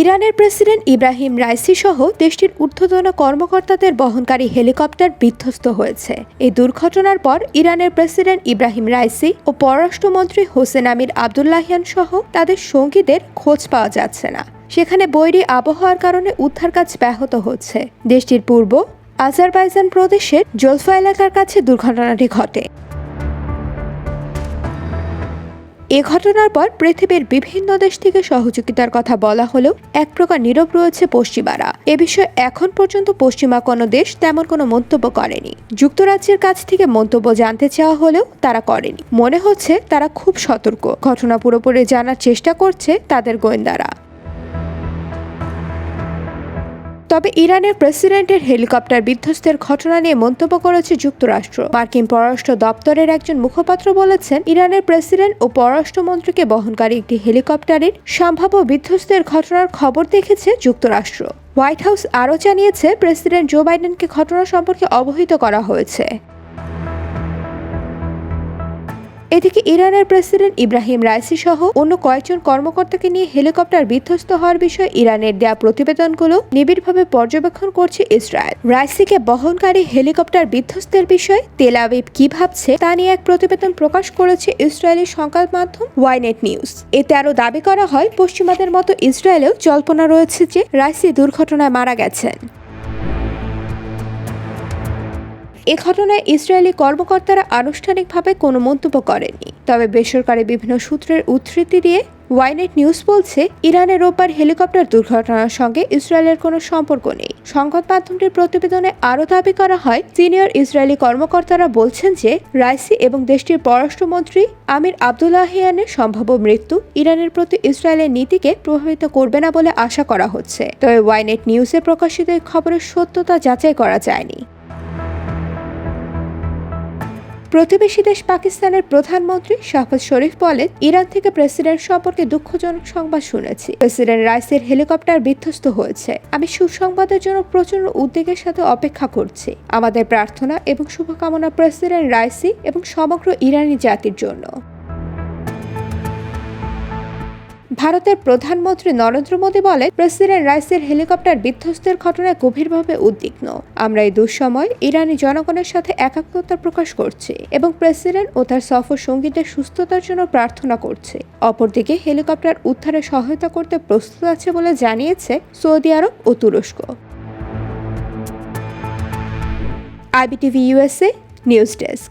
ইরানের president Ebrahim Raisi সহ দেশটির ঊর্ধ্বতন কর্মকর্তাদের বহনকারী হেলিকপ্টার বিধ্বস্ত হয়েছে। এই দুর্ঘটনার পর ইরানের প্রেসিডেন্ট ইব্রাহিম রাইসি ও পররাষ্ট্রমন্ত্রী হোসেন আমির আবদুল্লাহিয়ান সহ তাদের সঙ্গীদের খোঁজ পাওয়া যাচ্ছে না। সেখানে বৈরী আবহাওয়ার কারণে উদ্ধার কাজ ব্যাহত হচ্ছে। দেশটির পূর্ব আজারবাইজান প্রদেশের জলফা এলাকার কাছে দুর্ঘটনাটি ঘটে। এ ঘটনার পর পৃথিবীর বিভিন্ন দেশ থেকে সহযোগিতার কথা বলা হলেও এক প্রকার নীরব রয়েছে পশ্চিমারা। এ বিষয়ে এখন পর্যন্ত পশ্চিমা কোনো দেশ তেমন কোনো মন্তব্য করেনি। যুক্তরাজ্যের কাছ থেকে মন্তব্য জানতে চাওয়া হলেও তারা করেনি। মনে হচ্ছে তারা খুব সতর্ক। ঘটনা পুরোপুরি জানার চেষ্টা করছে তাদের গোয়েন্দারা। তবে ইরানের প্রেসিডেন্টের হেলিকপ্টার বিধ্বস্তের ঘটনা নিয়ে মন্তব্য করেছে যুক্তরাষ্ট্র। মার্কিন পররাষ্ট্র দপ্তরের একজন মুখপাত্র বলেছেন, ইরানের প্রেসিডেন্ট ও পররাষ্ট্রমন্ত্রীকে বহনকারী একটি হেলিকপ্টারের সম্ভাব্য বিধ্বস্তের ঘটনার খবর দেখেছে যুক্তরাষ্ট্র। হোয়াইট হাউস আরও জানিয়েছে, প্রেসিডেন্ট জো বাইডেনকে ঘটনা সম্পর্কে অবহিত করা হয়েছে। এদিকে ইরানের প্রেসিডেন্ট ইব্রাহিম রাইসি সহ অন্য কয়েকজন কর্মকর্তাকে নিয়ে হেলিকপ্টার বিধ্বস্ত হওয়ার বিষয়ে ইরানের দেয়া প্রতিবেদনগুলো নিবিড়ভাবে পর্যবেক্ষণ করছে ইসরায়েল। রাইসিকে বহনকারী হেলিকপ্টার বিধ্বস্তের বিষয়ে তেল আবিব কি ভাবছে তা নিয়ে এক প্রতিবেদন প্রকাশ করেছে ইসরায়েলের সংবাদ মাধ্যম ওয়াইনেট নিউজ। এতে আরও দাবি করা হয়, পশ্চিমাদের মতো ইসরায়েলেও জল্পনা রয়েছে যে রাইসি দুর্ঘটনায় মারা গেছেন। এ ঘটনায় ইসরায়েলি কর্মকর্তারা আনুষ্ঠানিকভাবে কোনো মন্তব্য করেননি। তবে বেসরকারি বিভিন্ন সূত্রের উদ্ধৃতি দিয়ে ওয়াইনেট নিউজ বলছে, ইরানের রোববার হেলিকপ্টার দুর্ঘটনার সঙ্গে ইসরায়েলের কোনো সম্পর্ক নেই। সংবাদ মাধ্যমটির প্রতিবেদনে আরও দাবি করা হয়, সিনিয়র ইসরায়েলি কর্মকর্তারা বলছেন যে রাইসি এবং দেশটির পররাষ্ট্রমন্ত্রী আমির আবদুল্লাহিয়ানের সম্ভাব্য মৃত্যু ইরানের প্রতি ইসরায়েলের নীতিকে প্রভাবিত করবে না বলে আশা করা হচ্ছে। তবে ওয়াইনেট নিউজে প্রকাশিত এই খবরের সত্যতা যাচাই করা যায়নি। প্রতিবেশী দেশ পাকিস্তানের প্রধানমন্ত্রী শাহবাজ শরীফ বলেন, ইরান থেকে প্রেসিডেন্ট সম্পর্কে দুঃখজনক সংবাদ শুনেছি। প্রেসিডেন্ট রাইসের হেলিকপ্টার বিধ্বস্ত হয়েছে। আমি সুসংবাদের জন্য প্রচণ্ড উদ্বেগের সাথে অপেক্ষা করছি। আমাদের প্রার্থনা এবং শুভকামনা প্রেসিডেন্ট রাইসি এবং সমগ্র ইরানি জাতির জন্য। ভারতের প্রধানমন্ত্রী নরেন্দ্র মোদী বলেন, প্রেসিডেন্ট রাইসের হেলিকপ্টার বিধ্বস্তের ঘটনায় গভীরভাবে উদ্বিগ্ন। আমরা এই দুঃসময় ইরানি জনগণের সাথে একাত্মতা প্রকাশ করছি এবং প্রেসিডেন্ট ও তার সফর সঙ্গীদের সুস্থতার জন্য প্রার্থনা করছে। অপরদিকে হেলিকপ্টার উদ্ধারে সহায়তা করতে প্রস্তুত আছে বলে জানিয়েছে সৌদি আরব ও তুরস্ক। IBTV USA news desk.